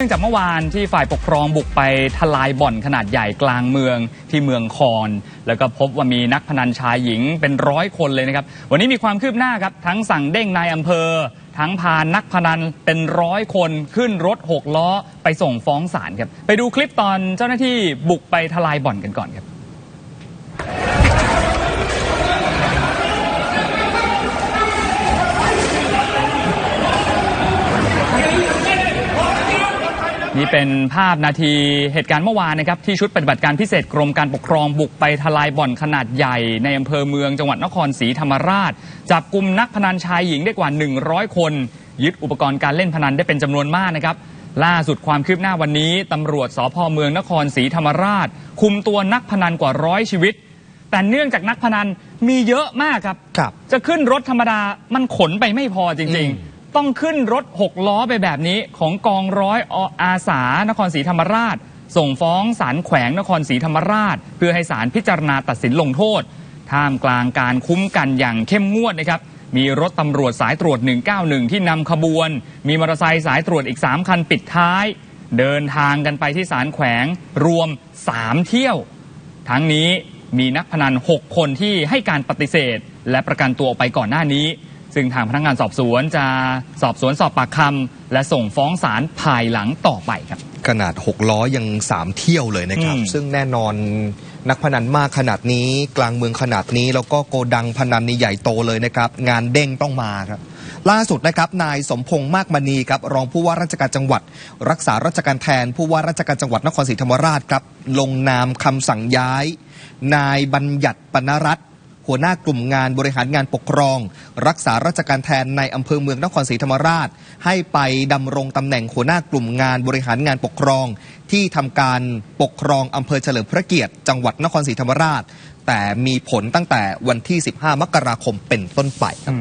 เนื่องจากเมื่อวานที่ฝ่ายปกครองบุกไปทลายบ่อนขนาดใหญ่กลางเมืองที่เมืองคอน แล้วก็พบว่ามีนักพนันชายหญิงเป็นร้อยคนเลยนะครับ วันนี้มีความคืบหน้าครับ ทั้งสั่งเด้งนายอำเภอ ทั้งพานักพนันเป็นร้อยคนขึ้นรถหกล้อไปส่งฟ้องศาลครับ ไปดูคลิปตอนเจ้าหน้าที่บุกไปทลายบ่อนกันก่อนครับ นี่เป็นภาพนาทีเหตุการณ์เมื่อวานนะครับที่ชุดปฏิบัติการพิเศษกรมการปกครองบุกไปทลายบ่อนขนาดใหญ่ ในอำเภอเมืองจังหวัดนครศรีธรรมราช จับกลุ่มนักพนันชายหญิงได้กว่า 100 คน ยึดอุปกรณ์การเล่นพนันได้เป็นจำนวนมากนะครับ ล่าสุดความคืบหน้าวันนี้ตำรวจสพเมืองนครศรีธรรมราช คุมตัวนักพนันกว่าร้อยชีวิต แต่เนื่องจากนักพนันมีเยอะมากครับครับจะขึ้นรถธรรมดามันขนไปไม่พอจริงอืมๆ ต้องขึ้นรถ6ล้อไปแบบนี้ของกองร้อยออาสานครศรีธรรมราช ส่งฟ้องศาลแขวงนครศรีธรรมราช เพื่อให้ศาลพิจารณาตัดสินลงโทษ ท่ามกลางการคุ้มกันอย่างเข้มงวดนะครับมีรถตำรวจสายตรวจ 191 ที่นำขบวน มีมอเตอร์ไซค์สายตรวจอีก 3 คันปิดท้าย เดินทางกันไปที่ศาลแขวงรวม 3 เที่ยว ทั้งนี้มีนักพนัน 6 คนที่ให้การปฏิเสธ และประกันตัวออกไปก่อนหน้านี้ ซึ่งทางพนักงานสอบสวนจะสอบสวนสอบปากคำและส่งฟ้องศาลภายหลังต่อไปครับ ขนาด 6 ล้อยัง 3 เที่ยวเลยนะครับ อืม ซึ่งแน่นอนนักพนันมากขนาดนี้ กลางเมืองขนาดนี้ แล้วก็โกดังพนันนี่ใหญ่โตเลยนะครับ งานเด้งต้องมาครับ ล่าสุดนะครับ นายสมพงษ์มากมณีครับรองผู้ว่าราชการจังหวัด รักษาราชการแทน ผู้ว่าราชการจังหวัดนครศรีธรรมราชครับ ลงนามคำสั่งย้าย นายบัญญัติปนรัตน์ หัวหน้ากลุ่มงานบริหารงานปกครอง รักษาราชการแทนในอำเภอเมืองนครศรีธรรมราช ให้ไปดำรงตำแหน่งหัวหน้ากลุ่มงานบริหารงานปกครอง ที่ทำการปกครองอำเภอเฉลิมพระเกียรติ จังหวัดนครศรีธรรมราช แต่มีผลตั้งแต่วันที่ 15 มกราคมเป็นต้นไปครับ